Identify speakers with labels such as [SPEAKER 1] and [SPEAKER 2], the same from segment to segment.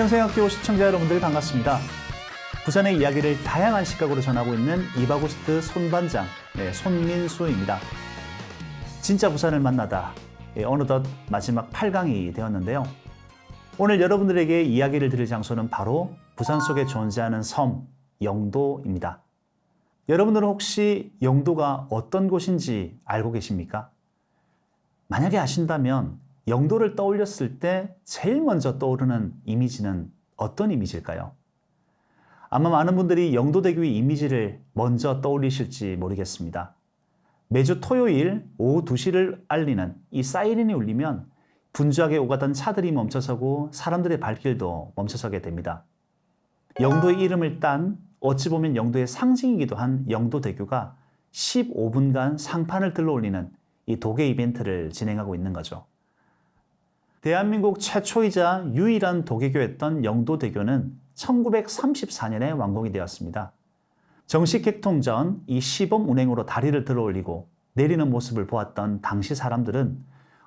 [SPEAKER 1] 평생학교 시청자 여러분들 반갑습니다. 부산의 이야기를 다양한 시각으로 전하고 있는 이바고스트 손반장, 네, 손민수입니다. 진짜 부산을 만나다 예, 어느덧 마지막 8강이 되었는데요. 오늘 여러분들에게 이야기를 드릴 장소는 바로 부산 속에 존재하는 섬 영도입니다. 여러분들은 혹시 영도가 어떤 곳인지 알고 계십니까? 만약에 아신다면 영도를 떠올렸을 때 제일 먼저 떠오르는 이미지는 어떤 이미지일까요? 아마 많은 분들이 영도대교의 이미지를 먼저 떠올리실지 모르겠습니다. 매주 토요일 오후 2시를 알리는 이 사이렌이 울리면 분주하게 오가던 차들이 멈춰서고 사람들의 발길도 멈춰서게 됩니다. 영도의 이름을 딴 어찌 보면 영도의 상징이기도 한 영도대교가 15분간 상판을 들러 올리는 이 도계 이벤트를 진행하고 있는 거죠. 대한민국 최초이자 유일한 도계교였던 영도대교는 1934년에 완공이 되었습니다. 정식 개통 전 이 시범 운행으로 다리를 들어 올리고 내리는 모습을 보았던 당시 사람들은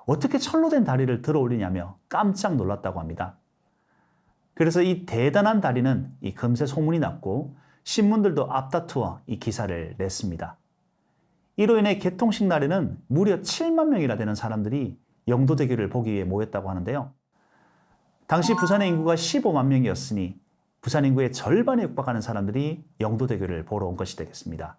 [SPEAKER 1] 어떻게 철로 된 다리를 들어 올리냐며 깜짝 놀랐다고 합니다. 그래서 이 대단한 다리는 이 금세 소문이 났고 신문들도 앞다투어 이 기사를 냈습니다. 이로 인해 개통식 날에는 무려 7만 명이나 되는 사람들이 영도대교를 보기 위해 모였다고 하는데요. 당시 부산의 인구가 15만 명이었으니 부산 인구의 절반에 육박하는 사람들이 영도대교를 보러 온 것이 되겠습니다.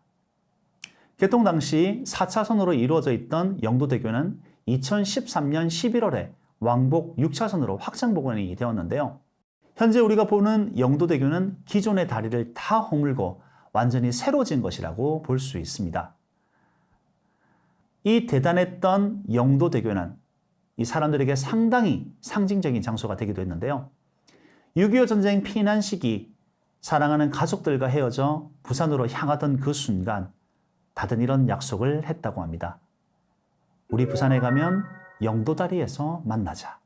[SPEAKER 1] 개통 당시 4차선으로 이루어져 있던 영도대교는 2013년 11월에 왕복 6차선으로 확장 복원이 되었는데요. 현재 우리가 보는 영도대교는 기존의 다리를 다 허물고 완전히 새로 진 것이라고 볼 수 있습니다. 이 대단했던 영도대교는 이 사람들에게 상당히 상징적인 장소가 되기도 했는데요. 6.25 전쟁 피난 시기 사랑하는 가족들과 헤어져 부산으로 향하던 그 순간 다들 이런 약속을 했다고 합니다. 우리 부산에 가면 영도다리에서 만나자.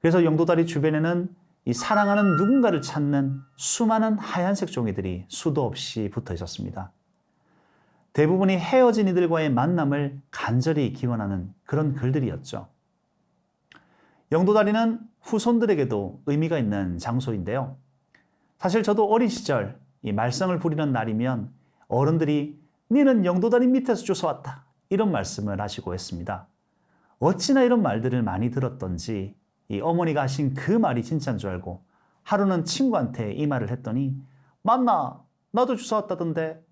[SPEAKER 1] 그래서 영도다리 주변에는 이 사랑하는 누군가를 찾는 수많은 하얀색 종이들이 수도 없이 붙어 있었습니다. 대부분이 헤어진 이들과의 만남을 간절히 기원하는 그런 글들이었죠. 영도다리는 후손들에게도 의미가 있는 장소인데요. 사실 저도 어린 시절 이 말썽을 부리는 날이면 어른들이 니는 영도다리 밑에서 주워왔다 이런 말씀을 하시고 했습니다. 어찌나 이런 말들을 많이 들었던지 이 어머니가 하신 그 말이 진짜인 줄 알고 하루는 친구한테 이 말을 했더니 맞나 나도 주워왔다던데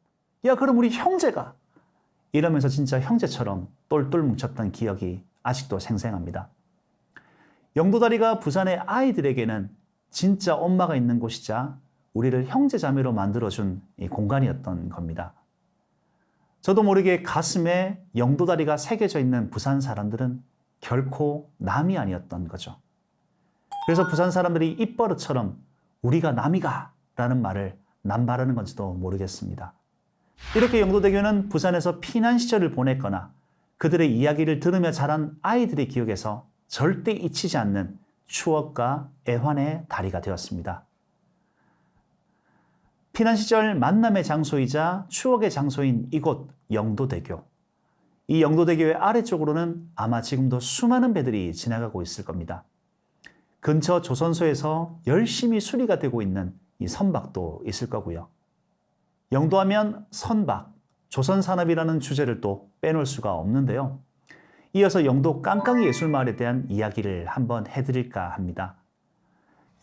[SPEAKER 1] 야 그럼 우리 형제가 이러면서 진짜 형제처럼 똘똘 뭉쳤던 기억이 아직도 생생합니다. 영도다리가 부산의 아이들에게는 진짜 엄마가 있는 곳이자 우리를 형제 자매로 만들어준 공간이었던 겁니다. 저도 모르게 가슴에 영도다리가 새겨져 있는 부산 사람들은 결코 남이 아니었던 거죠. 그래서 부산 사람들이 입버릇처럼 우리가 남이가 라는 말을 남발하는 건지도 모르겠습니다. 이렇게 영도대교는 부산에서 피난 시절을 보냈거나 그들의 이야기를 들으며 자란 아이들의 기억에서 절대 잊히지 않는 추억과 애환의 다리가 되었습니다. 피난 시절 만남의 장소이자 추억의 장소인 이곳 영도대교. 이 영도대교의 아래쪽으로는 아마 지금도 수많은 배들이 지나가고 있을 겁니다. 근처 조선소에서 열심히 수리가 되고 있는 이 선박도 있을 거고요. 영도하면 선박, 조선산업이라는 주제를 또 빼놓을 수가 없는데요. 이어서 영도 깡깡이 예술마을에 대한 이야기를 한번 해드릴까 합니다.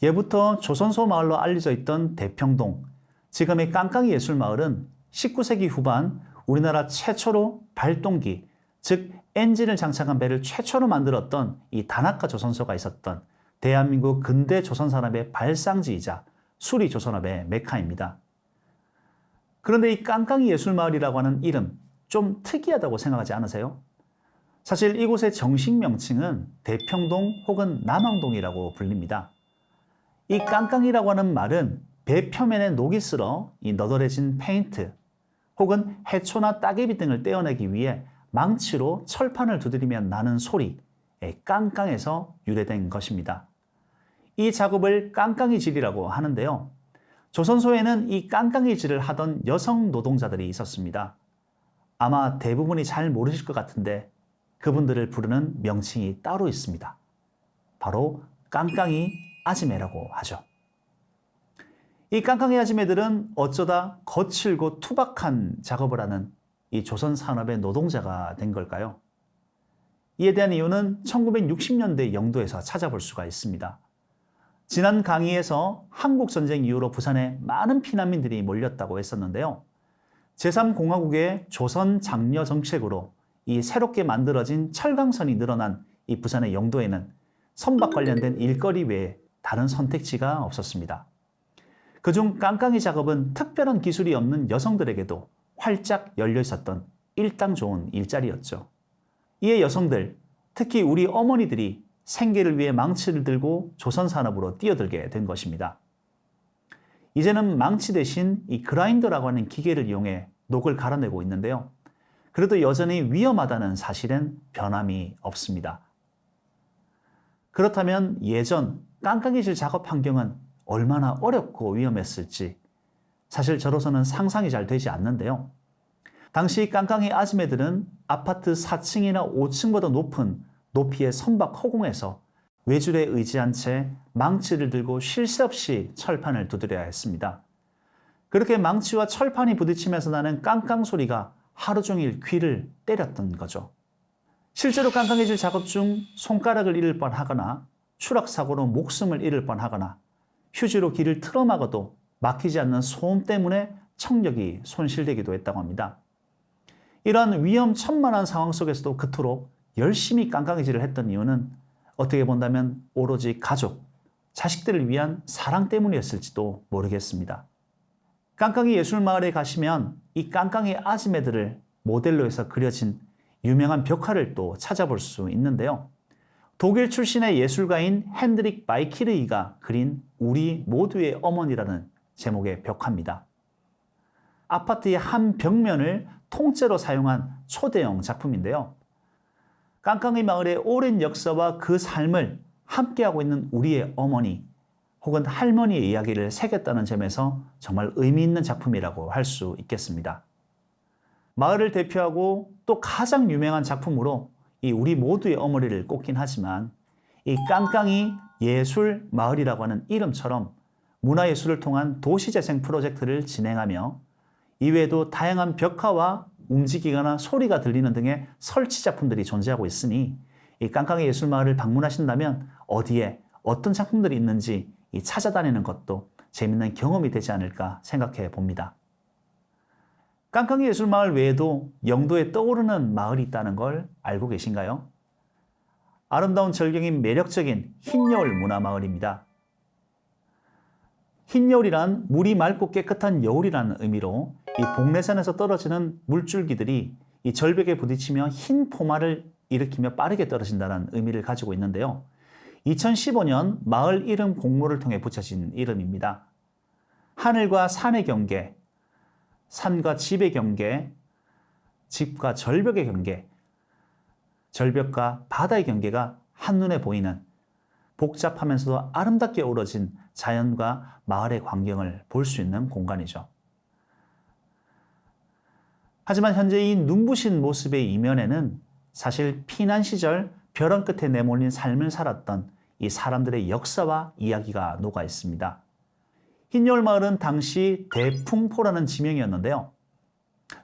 [SPEAKER 1] 예부터 조선소 마을로 알려져 있던 대평동, 지금의 깡깡이 예술마을은 19세기 후반 우리나라 최초로 발동기, 즉 엔진을 장착한 배를 최초로 만들었던 이 단학가 조선소가 있었던 대한민국 근대 조선산업의 발상지이자 수리 조선업의 메카입니다. 그런데 이 깡깡이 예술마을이라고 하는 이름 좀 특이하다고 생각하지 않으세요? 사실 이곳의 정식 명칭은 대평동 혹은 남항동이라고 불립니다. 이 깡깡이라고 하는 말은 배 표면에 녹이 슬어 이 너덜해진 페인트 혹은 해초나 따개비 등을 떼어내기 위해 망치로 철판을 두드리면 나는 소리, 깡깡에서 유래된 것입니다. 이 작업을 깡깡이질이라고 하는데요. 조선소에는 이 깡깡이질을 하던 여성 노동자들이 있었습니다. 아마 대부분이 잘 모르실 것 같은데 그분들을 부르는 명칭이 따로 있습니다. 바로 깡깡이 아지매라고 하죠. 이 깡깡이 아지매들은 어쩌다 거칠고 투박한 작업을 하는 이 조선 산업의 노동자가 된 걸까요? 이에 대한 이유는 1960년대 영도에서 찾아볼 수가 있습니다. 지난 강의에서 한국 전쟁 이후로 부산에 많은 피난민들이 몰렸다고 했었는데요. 제3공화국의 조선 장려 정책으로 이 새롭게 만들어진 철강선이 늘어난 이 부산의 영도에는 선박 관련된 일거리 외에 다른 선택지가 없었습니다. 그중 깡깡이 작업은 특별한 기술이 없는 여성들에게도 활짝 열려 있었던 일당 좋은 일자리였죠. 이에 여성들, 특히 우리 어머니들이 생계를 위해 망치를 들고 조선 산업으로 뛰어들게 된 것입니다. 이제는 망치 대신 이 그라인더라고 하는 기계를 이용해 녹을 갈아내고 있는데요. 그래도 여전히 위험하다는 사실은 변함이 없습니다. 그렇다면 예전 깡깡이질 작업 환경은 얼마나 어렵고 위험했을지 사실 저로서는 상상이 잘 되지 않는데요. 당시 깡깡이 아지매들은 아파트 4층이나 5층보다 높은 높이의 선박 허공에서 외줄에 의지한 채 망치를 들고 쉴 새 없이 철판을 두드려야 했습니다. 그렇게 망치와 철판이 부딪히면서 나는 깡깡 소리가 하루 종일 귀를 때렸던 거죠. 실제로 깡깡이질 작업 중 손가락을 잃을 뻔하거나 추락사고로 목숨을 잃을 뻔하거나 휴지로 길을 틀어막아도 막히지 않는 소음 때문에 청력이 손실되기도 했다고 합니다. 이러한 위험천만한 상황 속에서도 그토록 열심히 깡깡이질을 했던 이유는 어떻게 본다면 오로지 가족, 자식들을 위한 사랑 때문이었을지도 모르겠습니다. 깡깡이 예술마을에 가시면 이 깡깡이 아지매들을 모델로 해서 그려진 유명한 벽화를 또 찾아볼 수 있는데요. 독일 출신의 예술가인 핸드릭 바이키르이가 그린 우리 모두의 어머니라는 제목의 벽화입니다. 아파트의 한 벽면을 통째로 사용한 초대형 작품인데요. 깡깡이 마을의 오랜 역사와 그 삶을 함께하고 있는 우리의 어머니 혹은 할머니의 이야기를 새겼다는 점에서 정말 의미 있는 작품이라고 할 수 있겠습니다. 마을을 대표하고 또 가장 유명한 작품으로 이 우리 모두의 어머니를 꼽긴 하지만 이 깡깡이 예술 마을이라고 하는 이름처럼 문화예술을 통한 도시재생 프로젝트를 진행하며 이외에도 다양한 벽화와 움직이거나 소리가 들리는 등의 설치 작품들이 존재하고 있으니 이 깡깡이 예술마을을 방문하신다면 어디에 어떤 작품들이 있는지 찾아다니는 것도 재밌는 경험이 되지 않을까 생각해 봅니다. 깡깡이 예술마을 외에도 영도에 떠오르는 마을이 있다는 걸 알고 계신가요? 아름다운 절경이 매력적인 흰여울 문화마을입니다. 흰여울이란 물이 맑고 깨끗한 여울이라는 의미로 이 복례산에서 떨어지는 물줄기들이 이 절벽에 부딪히며 흰 포마를 일으키며 빠르게 떨어진다는 의미를 가지고 있는데요. 2015년 마을 이름 공모를 통해 붙여진 이름입니다. 하늘과 산의 경계, 산과 집의 경계, 집과 절벽의 경계, 절벽과 바다의 경계가 한눈에 보이는 복잡하면서도 아름답게 어우러진 자연과 마을의 광경을 볼 수 있는 공간이죠. 하지만 현재 이 눈부신 모습의 이면에는 사실 피난 시절 벼랑 끝에 내몰린 삶을 살았던 이 사람들의 역사와 이야기가 녹아 있습니다. 흰여울 마을은 당시 대풍포라는 지명이었는데요.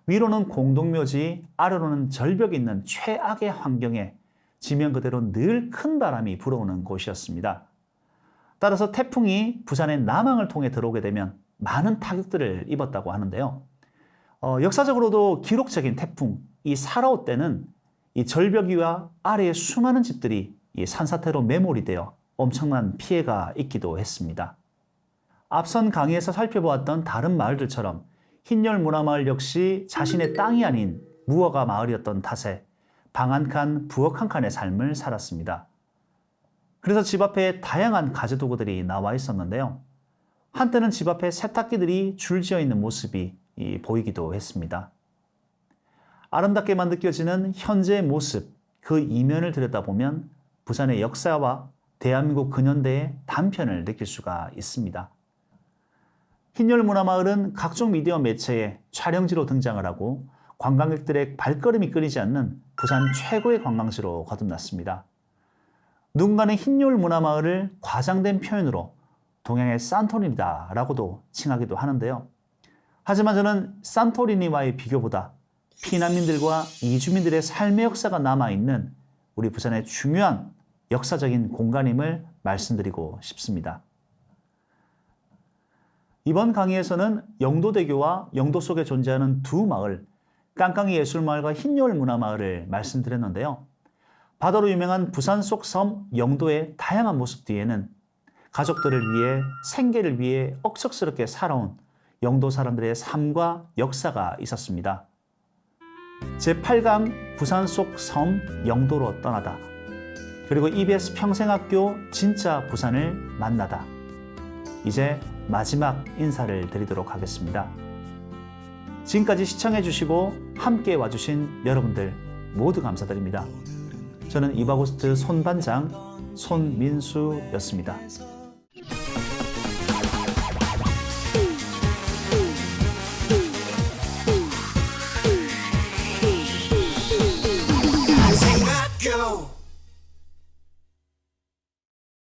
[SPEAKER 1] 위로는 공동묘지, 아래로는 절벽이 있는 최악의 환경에 지명 그대로 늘 큰 바람이 불어오는 곳이었습니다. 따라서 태풍이 부산의 남항을 통해 들어오게 되면 많은 타격들을 입었다고 하는데요. 어, 역사적으로도 기록적인 태풍, 이 사라오 때는 이 절벽 위와 아래의 수많은 집들이 이 산사태로 매몰이 되어 엄청난 피해가 있기도 했습니다. 앞선 강의에서 살펴보았던 다른 마을들처럼 흰열 문화마을 역시 자신의 땅이 아닌 무허가 마을이었던 탓에 방 한 칸, 부엌 한 칸의 삶을 살았습니다. 그래서 집 앞에 다양한 가재도구들이 나와 있었는데요. 한때는 집 앞에 세탁기들이 줄지어 있는 모습이 보이기도 했습니다. 아름답게만 느껴지는 현재의 모습, 그 이면을 들여다보면 부산의 역사와 대한민국 근현대의 단편을 느낄 수가 있습니다. 흰열 문화마을은 각종 미디어 매체에 촬영지로 등장을 하고 관광객들의 발걸음이 끊이지 않는 부산 최고의 관광지로 거듭났습니다. 누군가는 흰율 문화마을을 과장된 표현으로 동양의 산토리니다라고도 칭하기도 하는데요. 하지만 저는 산토리니와의 비교보다 피난민들과 이주민들의 삶의 역사가 남아있는 우리 부산의 중요한 역사적인 공간임을 말씀드리고 싶습니다. 이번 강의에서는 영도대교와 영도 속에 존재하는 두 마을, 깡깡이 예술마을과 흰여울 문화마을을 말씀드렸는데요. 바다로 유명한 부산 속 섬 영도의 다양한 모습 뒤에는 가족들을 위해 생계를 위해 억척스럽게 살아온 영도 사람들의 삶과 역사가 있었습니다. 제8강 부산 속 섬 영도로 떠나다. 그리고 EBS 평생학교 진짜 부산을 만나다. 이제 마지막 인사를 드리도록 하겠습니다. 지금까지 시청해 주시고 함께 와주신 여러분들 모두 감사드립니다. 저는 이바고스트 손반장 손민수였습니다.